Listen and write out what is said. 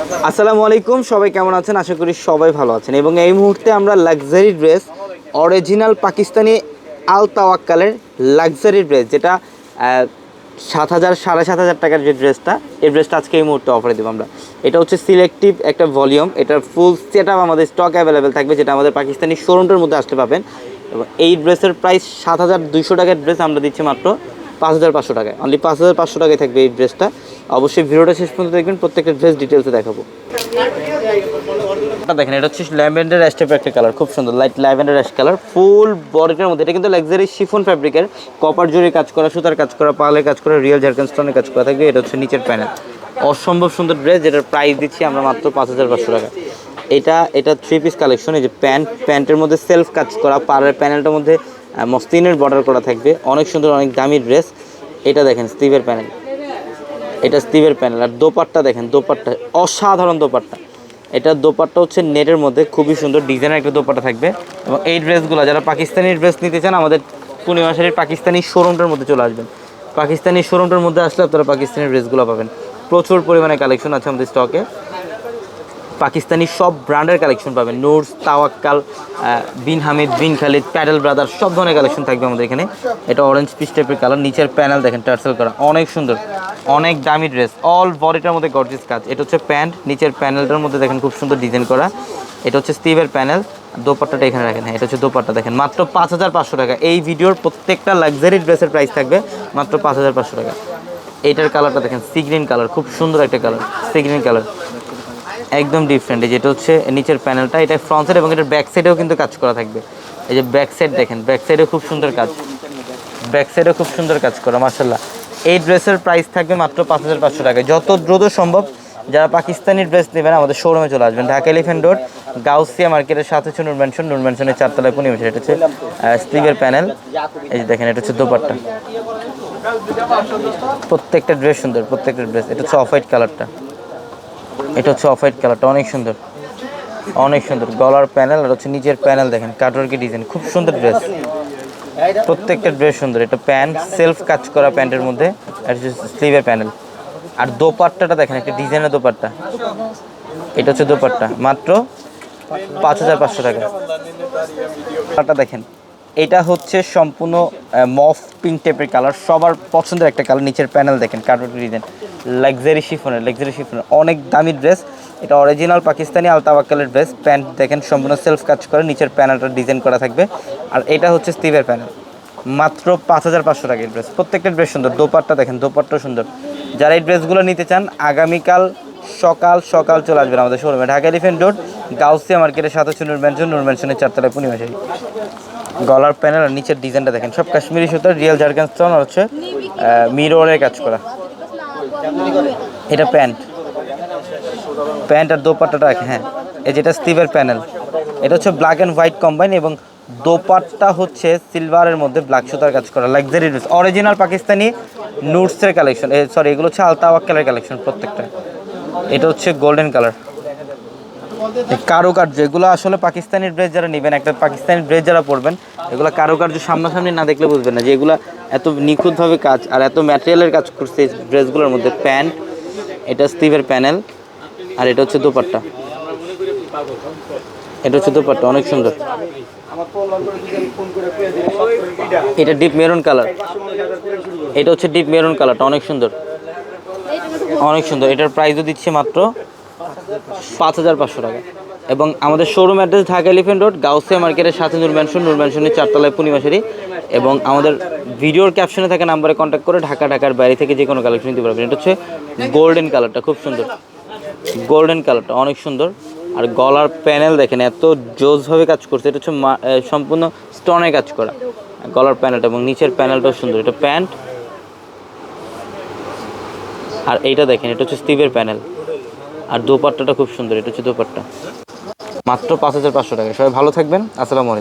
আসসালামু আলাইকুম, সবাই কেমন আছেন? আশা করি সবাই ভালো আছেন। এবং এই মুহূর্তে আমরা লাক্সারি ড্রেস অরিজিনাল পাকিস্তানি আল তাওয়াক্কালের লাক্সারি ড্রেস যেটা সাত হাজার, সাড়ে সাত হাজার টাকার যে ড্রেসটা এই ড্রেসটা আজকে এই মুহূর্তে অফারে দেবো আমরা। এটা হচ্ছে সিলেক্টিভ একটা ভলিউম এটার ফুল সেট আমাদের স্টক অ্যাভেলেবেল থাকবে, যেটা আমাদের পাকিস্তানি শোরুমটার মধ্যে আসতে পাবেন। এবং এই ড্রেসের প্রাইস সাত হাজার দুইশো টাকার ড্রেস আমরা দিচ্ছি মাত্র পাঁচ হাজার পাঁচশো টাকায়। অনলি পাঁচ হাজার পাঁচশো টাকায় থাকবে এই ড্রেসটা অবশ্যই ভিডিওটা শেষ পর্যন্ত দেখবেন, প্রত্যেকটা ড্রেস ডিটেলসে দেখাবো। দেখেন, এটা হচ্ছে ল্যাভেন্ডার অ্যাস্টেপ একটা কালার খুব সুন্দর light lavender ash colour full বডিটার মধ্যে। এটা কিন্তু লাক্সারি শিফন ফ্যাব্রিকের কপার জুড়ে কাজ করা, সুতার কাজ করা, পালের কাজ করা রিয়েল ঝাড়খান স্টোনের কাজ করা থাকবে এটা হচ্ছে নিচের প্যানেল অসম্ভব সুন্দর ড্রেস যেটার প্রাইস দিচ্ছি আমরা মাত্র পাঁচ হাজার পাঁচশো টাকা। এটা এটা থ্রি পিস কালেকশন এই যে প্যান্ট প্যান্টের মধ্যে সেলফ কাজ করা, পাড়ের প্যানেলটার মধ্যে মস্তিনের বর্ডার করা থাকবে। অনেক সুন্দর, অনেক দামি ড্রেস এটা দেখেন স্টিভের প্যানেল এটা স্টিভের প্যানেল। আর দোপাট্টা দেখেন, দোপাট্টা, অসাধারণ দোপাট্টা। এটা দোপাট্টা হচ্ছে নেটের মধ্যে, খুবই সুন্দর ডিজাইনের একটা দোপাট্টা থাকবে। এবং এই ড্রেসগুলো, যারা পাকিস্তানি ড্রেস নিতে চান, আমাদের পূর্ণিমা শাড়ির পাকিস্তানি শোরুমটার মধ্যে চলে আসবেন। পাকিস্তানি শোরুমটার মধ্যে আসলে আপনারা পাকিস্তানি ড্রেসগুলো পাবেন। প্রচুর পরিমাণে কালেকশন আছে আমাদের স্টকে পাকিস্তানি সব ব্র্যান্ডের কালেকশন পাবেন। নোটস তাওয়াক্কাল বিন হামিদ বিন খালিদ প্যাডেল ব্রাদার সব ধরনের কালেকশন থাকবে আমাদের এখানে। এটা অরেঞ্জ পিস টাইপের কালার নিচের প্যানেল দেখেন টার্সেল করা অনেক সুন্দর, অনেক দামি ড্রেস অল বডিটার মধ্যে গর্জিস কাজ। এটা হচ্ছে প্যান্ট নিচের প্যানেলটার মধ্যে দেখেন খুব সুন্দর ডিজাইন করা। এটা হচ্ছে স্টিভের প্যানেল দোপাট্টাটা এখানে রাখেন। হ্যাঁ এটা হচ্ছে দোপাট্টা দেখেন, মাত্র পাঁচ হাজার পাঁচশো টাকা। এই ভিডিওর প্রত্যেকটা লাক্সারি ড্রেসের প্রাইস থাকবে মাত্র পাঁচ হাজার পাঁচশো টাকা। এইটার কালারটা দেখেন সি গ্রিন কালার খুব সুন্দর একটা কালার সি গ্রিন কালার একদম ডিফারেন্ট এই যেটা হচ্ছে নিচের প্যানেলটা এটা ফ্রন্ট সাইড এবং এটার ব্যাক সাইডেও কিন্তু কাজ করা থাকবে। এই যে ব্যাক সাইড দেখেন ব্যাক সাইডেও খুব সুন্দর কাজ। ব্যাক সাইডেও খুব সুন্দর কাজ করা মার্শাল্লাহ এই ড্রেসের প্রাইস থাকবে মাত্র পাঁচ হাজার পাঁচশো টাকা যত দ্রুত সম্ভব যারা পাকিস্তানি ড্রেস নেবেন, আমাদের শোরুমে চলে আসবেন। ঢাকা এলিফেন্ট রোড গাউসিয়া মার্কেটের সাথে হচ্ছে নুর ম্যানশন নুর ম্যানশনের চারতলায় পূর্ণিমেশ এটা হচ্ছে স্লিভের প্যানেল এই যে দেখেন, এটা হচ্ছে দোপাট্টা। প্রত্যেকটা ড্রেস সুন্দর, প্রত্যেকটা ড্রেস এটা হচ্ছে অফ হোয়াইট কালারটা এটা হচ্ছে অফ হোয়াইট কালারটা, অনেক সুন্দর। অনেক সুন্দর। গলার প্যানেল আর হচ্ছে নিচের প্যানেল দেখেন কাটওয়ার্কি ডিজাইন, খুব সুন্দর ড্রেস। প্রত্যেকটা ড্রেস সুন্দর। এটা প্যান্ট, সেলফ কাজ করা প্যান্টের মধ্যে, আর স্লিভের প্যানেল। আর দোপাট্টাটা দেখেন, একটা ডিজাইনের দোপাট্টা। এটা হচ্ছে দোপাট্টা, মাত্র পাঁচ হাজার পাঁচশো টাকা। দেখেন। এটা হচ্ছে সম্পূর্ণ মফ পিঙ্ক টাইপের কালার সবার পছন্দের একটা কালার নিচের প্যানেল দেখেন কার্টুন ডিজাইন লাক্সারি শিফনের লাক্সারি শিফনের অনেক দামি ড্রেস এটা অরিজিনাল পাকিস্তানি আলতাবাক্কালের ড্রেস প্যান্ট দেখেন, সম্পূর্ণ সেলফ কাজ করে। নিচের প্যানেলটা ডিজাইন করা থাকবে। আর এটা হচ্ছে স্টিভের প্যানেল মাত্র পাঁচ হাজার পাঁচশো টাকার ড্রেস প্রত্যেকটা ড্রেস সুন্দর। দোপাট্টা দেখেন, দোপাট্টা সুন্দর। যারা এই ড্রেসগুলো নিতে চান, আগামীকাল সকাল সকাল চলে আসবেন আমাদের শোরুমে ঢাকা এলিফেন্ট রোড গাউসিয়া মার্কেটের হচ্ছে নুর ম্যানশন চারতলায় পূর্ণিমাশাহী গলার প্যানেল আর নিচের ডিজাইনটা দেখেন। সব কাশ্মীরি সুতার, রিয়েল ঝাড়খান স্টোন আর হচ্ছে মিররের কাজ করা। এটা প্যান্ট। প্যান্ট আর দোপাট্টাটা হ্যাঁ। এই যেটা স্টিভের প্যানেল। এটা হচ্ছে ব্ল্যাক অ্যান্ড হোয়াইট কম্বাইন এবং দোপাট্টা হচ্ছে সিলভারের মধ্যে ব্ল্যাক সুতার কাজ করা লাক্সারি ড্রেস অরিজিনাল পাকিস্তানি নুটসের কালেকশন সরি এগুলো হচ্ছে আলতাওয়াক্কালের কালেকশন প্রত্যেকটা। এটা হচ্ছে গোল্ডেন কালার কারুকার্য, এগুলো আসলে পাকিস্তানি ড্রেস যারা নেবেন, একটা পাকিস্তানি ড্রেস যারা পরবেন, এগুলো কারুকার্য সামনাসামনি না দেখলে বুঝবেন না যে এগুলো এত নিখুঁতভাবে কাজ আর এত ম্যাটেরিয়ালের কাজ করছে এই ড্রেসগুলোর মধ্যে। প্যান্ট, এটা স্টিভের প্যানেল আর এটা হচ্ছে দোপাট্টা। এটা হচ্ছে দোপাট্টা, অনেক সুন্দর। এটা ডিপ মেরুন কালার এটা হচ্ছে ডিপ মেরুন কালারটা অনেক সুন্দর। অনেক সুন্দর, এটার প্রাইসও দিচ্ছে মাত্র পাঁচ হাজার পাঁচশো টাকা। এবং আমাদের showroom address Dhaka elephant road Gausia মার্কেটের সাথে নূর ম্যানশন নূর ম্যানশনের চারতলায় পূর্ণিমাশারি এবং আমাদের ভিডিওর ক্যাপশনে থাকা নাম্বারে কন্ট্যাক্ট করে ঢাকা, ঢাকার বাইরে থেকে যে কোনো কালেকশন নিতে পারবেন। এটা হচ্ছে গোল্ডেন কালারটা খুব সুন্দর। গোল্ডেন কালারটা অনেক সুন্দর। আর গলার প্যানেল দেখেন, এত জোসভাবে কাজ করছে। এটা হচ্ছে সম্পূর্ণ স্টোনে কাজ করা। গলার প্যানেলটা এবং নিচের প্যানেলটাও সুন্দর। এটা প্যান্ট। আর এইটা দেখেন, এটা হচ্ছে স্টিভের প্যানেল আর দোপাট্টাটা খুব সুন্দর, এটা হচ্ছে দোপাট্টা। মাত্র পাঁচ হাজার পাঁচশো টাকা। সবাই ভালো থাকবেন, আসসালামু আলাইকুম।